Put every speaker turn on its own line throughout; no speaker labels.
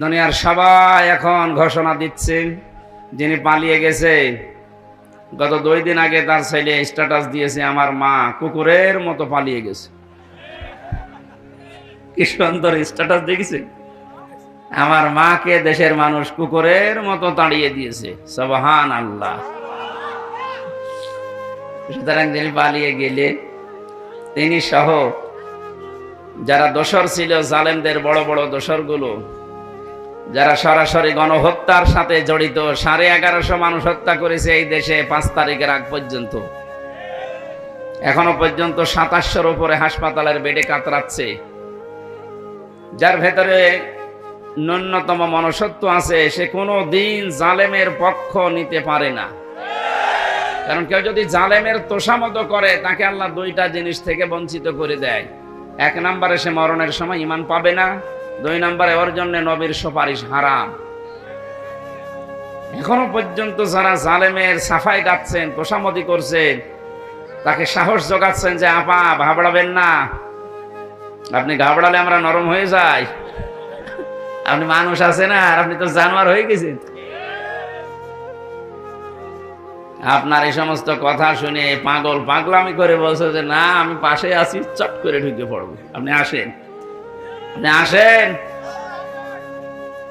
দুনিয়ার সবাই এখন ঘোষণা দিচ্ছে, যিনি পালিয়ে গেছে, গত দুই দিন আগে তার ছেলে স্ট্যাটাস দিয়েছে, আমার মা কুকুরের মতো পালিয়ে গেছে। কি সুন্দর স্ট্যাটাস দেখেছে? আমার মাকে দেশের মানুষ কুকুরের মতো তাড়িয়ে দিয়েছে সবহান আল্লাহ সুতরাং যিনি পালিয়ে গেলে, তিনি সহ যারা দোসর ছিল, জালেমদের বড় বড় দোসরগুলো যারা সরাসরি গণহত্যার সাথে জড়িত, সাড়ে এগারোশো মানুষ হত্যা করেছে এই দেশে পাঁচ তারিখের আগ পর্যন্ত। এখনও পর্যন্ত সাতাশশোর উপরে হাসপাতালের বেডে কাতরাচ্ছে। যার ভেতরে ন্যূনতম মনসত্ব আছে, সে কোনো দিন জালেমের পক্ষ নিতে পারে না। কারণ কেউ যদি জালেমের তোষামত করে, তাকে আল্লাহ দুইটা জিনিস থেকে বঞ্চিত করে দেয়। এক নম্বরে সে মরণের সময় ইমান পাবে না দুই নম্বরে ওর জন্য নবীর সুপারিশ হারাম। এখনও পর্যন্ত যারা জালেমের সাফাই গাচ্ছেন তোষামতি করছেন, তাকে সাহস জোগাচ্ছেন যে, আপা, ঘাবড়াবেন না। আপনি ঘাবড়ালে আমরা নরম হয়ে যাই। আপনি মানুষ আছে না, আর আপনি তো জানোয়ার হয়ে গেছেন। আপনার এই সমস্ত কথা শুনে পাগল পাগলামি করে বলছে যে, না, আমি পাশে আছি, চট করে ঢুকে পড়ব। আপনি আসেন। আসেন।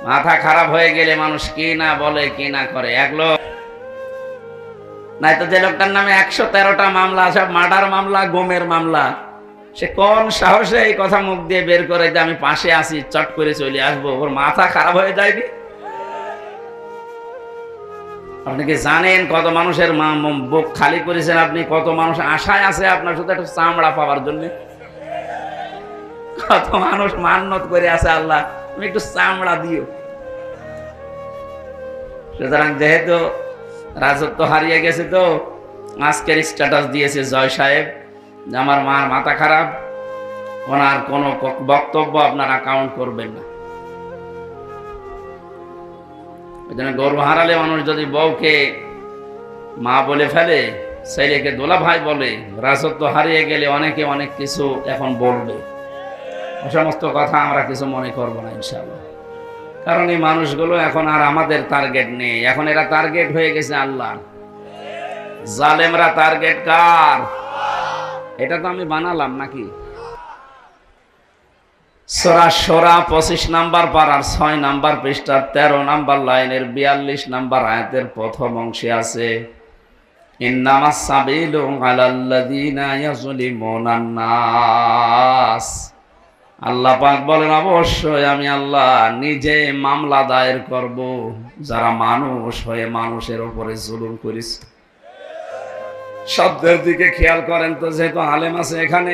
মাথা খারাপ হয়ে গেলে মানুষ কি না বলে, কি না করে, এক লোক। নাই তো যে লোকটার নামে একশো তেরোটা মামলা, সব মার্ডার মামলা, গোমের মামলা। সে কোন সাহসে এই কথা মুখ দিয়ে বের করে যে আমি পাশে আছি, চট করে চলে আসব, ওর মাথা খারাপ হয়ে যায়নি? আপনি কি জানেন কত মানুষের বুক খালি করেছেন আপনি? কত মানুষ আশায় আছে আপনার শুধু একটা চামড়া পাওয়ার জন্য? কত মানুষ মান্নত করে আছে আল্লাহ। তুমি একটু চামড়া দিও। সুতরাং যেহেতু রাজত্ব হারিয়ে গেছে তো, আজকের স্ট্যাটাস দিয়েছে জয় সাহেব, যে আমার মার মাথা খারাপ, ওনার কোনো বক্তব্য আপনারা কাউন্ট করবেন না। ওই জন্য গর্ব হারালে মানুষ যদি বউকে মা বলে ফেলে, ছেলেকে দোলা ভাই বলে, রাজত্ব হারিয়ে গেলে অনেকে অনেক কিছু এখন বলবে। সমস্ত কথা আমরা কিছু মনে করব না, ইনশাআল্লাহ। কারণ এই মানুষগুলো এখন আর আমাদের টার্গেট নেই। এখন এরা টার্গেট হয়ে গেছে আল্লাহ। জালেমরা টার্গেট কার? এটা তো আমি বানালাম নাকি? সোরা সোরা পঁচিশ নাম্বার পাড়ার ছয় নাম্বার পৃষ্ঠার তেরো নাম্বার লাইনের বিয়াল্লিশ নাম্বার আয়াতের প্রথম অংশে আছে ইন্নামা সাবিলু আলাল্লাযীনা ইয়াযলিমুনা নাস। আল্লাহ পাক বলেন, অবশ্যই আমি আল্লাহ নিজে মামলা দায়ের করব। যারা মানুষ হয়ে মানুষের ওপরে জুলুম করিস। শব্দের দিকে খেয়াল করেন তো, যেহেতু আলেম আছে এখানে